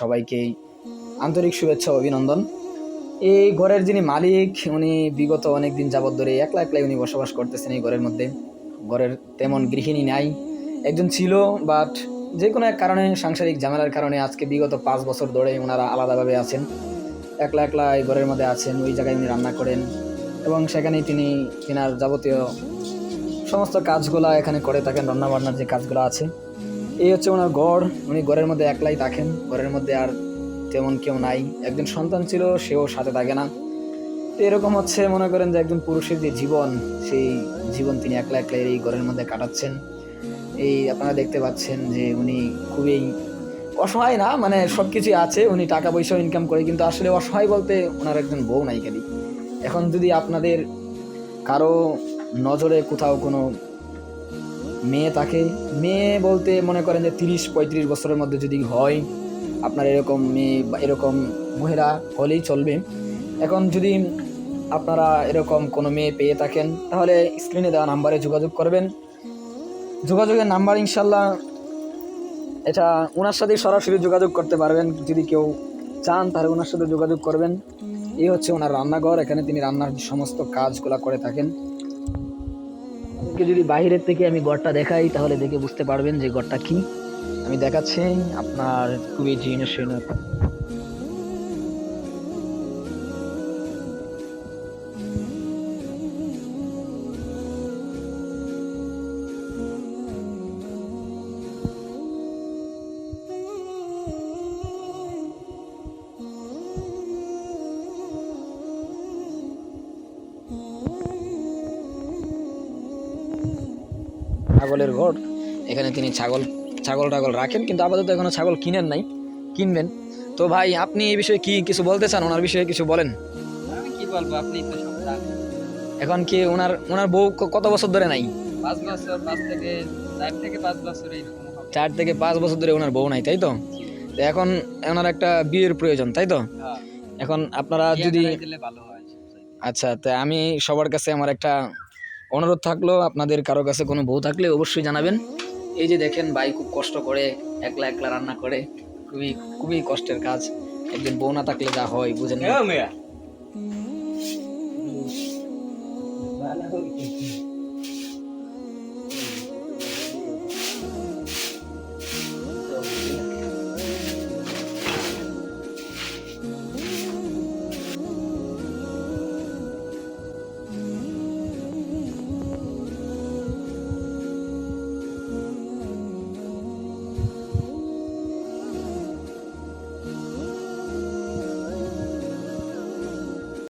সবাইকেই আন্তরিক শুভেচ্ছা অভিনন্দন। এই ঘরের যিনি মালিক, উনি বিগত অনেক দিন যাবৎ ধরে একলা একলাই উনি বসবাস করতেছেন এই ঘরের মধ্যে। ঘরের তেমন গৃহিণী নাই। একজন ছিল বাট যে কোনো এক কারণে, সাংসারিক ঝামেলার কারণে আজকে বিগত পাঁচ বছর ধরে ওনারা আলাদাভাবে আছেন। একলা একলা এই ঘরের মধ্যে আছেন, ওই জায়গায় উনি রান্না করেন এবং সেখানেই তিনি তিনার যাবতীয় সমস্ত কাজগুলো এখানে করে থাকেন, রান্নাবান্নার যে কাজগুলো আছে। এই হচ্ছে ওনার গড়। উনি ঘরের মধ্যে একলাই থাকেন। ঘরের মধ্যে আর তেমন কেউ নাই। একজন সন্তান ছিল, সেও সাথে থাকে না। তো এরকম হচ্ছে, মনে করেন যে একজন পুরুষের যে জীবন, সেই জীবন তিনি একলা একলাই এই ঘরের মধ্যে কাটাচ্ছেন। এই আপনারা দেখতে পাচ্ছেন যে উনি খুবই অসহায় না মানে সব কিছুই আছে। উনি টাকা পয়সাও ইনকাম করে, কিন্তু আসলে অসহায় বলতে ওনার একজন বউ নাই খালি। এখন যদি আপনাদের কারও নজরে কোথাও কোনো মেয়ে তাকে, মেয়ে বলতে মনে করেন যে তিরিশ, পঁয়ত্রিশ বছরের মধ্যে যদি হয়, আপনার এরকম মেয়ে বা এরকম মহিলা হলেই চলবে। এখন যদি আপনারা এরকম কোনো মেয়ে পেয়ে থাকেন, তাহলে স্ক্রিনে দেওয়া নাম্বারে যোগাযোগ করবেন। যোগাযোগের নাম্বার ইনশাল্লাহ এটা ওনার সাথে সরাসরি যোগাযোগ করতে পারবেন। যদি কেউ চান, তাহলে ওনার সাথে যোগাযোগ করবেন। এই হচ্ছে ওনার রান্নাঘর। এখানে তিনি রান্নার সমস্ত কাজগুলো করে থাকেন। আপনাকে যদি বাহিরের থেকে আমি গড়টা দেখাই, তাহলে দেখে বুঝতে পারবেন যে গড়টা কি। আমি দেখাচ্ছি আপনার খুবই জীর্ণ ছাগলের ঘর এখানে তিনি ছাগল ছাগল টাগল রাখেন কিন্তু আপাতত এখনও ছাগল কিনেন নাই কিনবেন। তো ভাই আপনি এই বিষয়ে কি কিছু বলতে চান? ওনার বিষয়ে কিছু বলেন। আমি কি বলব? আপনি তো সব জানেন। এখন কি ওনার ওনার বউ কত বছর ধরে নাই? পাঁচ বছর পাঁচ থেকে চার থেকে পাঁচ বছর এইরকম চার থেকে পাঁচ বছর ধরে ওনার বউ নাই তাই তো? তো এখন ওনার একটা বিয়ের প্রয়োজন তাই তো? হ্যাঁ। এখন আপনারা যদি। আচ্ছা তা আমি সবার কাছে আমার একটা অনুরোধ থাকল আপনাদের কারও কাছে কোনো বউ থাকলে অবশ্যই জানাবেন। এই যে দেখেন ভাই খুব কষ্ট করে একলা একলা রান্না করে। খুবই খুবই কষ্টের কাজ। একজন বউ না থাকলে যা হয়, বুঝেন না?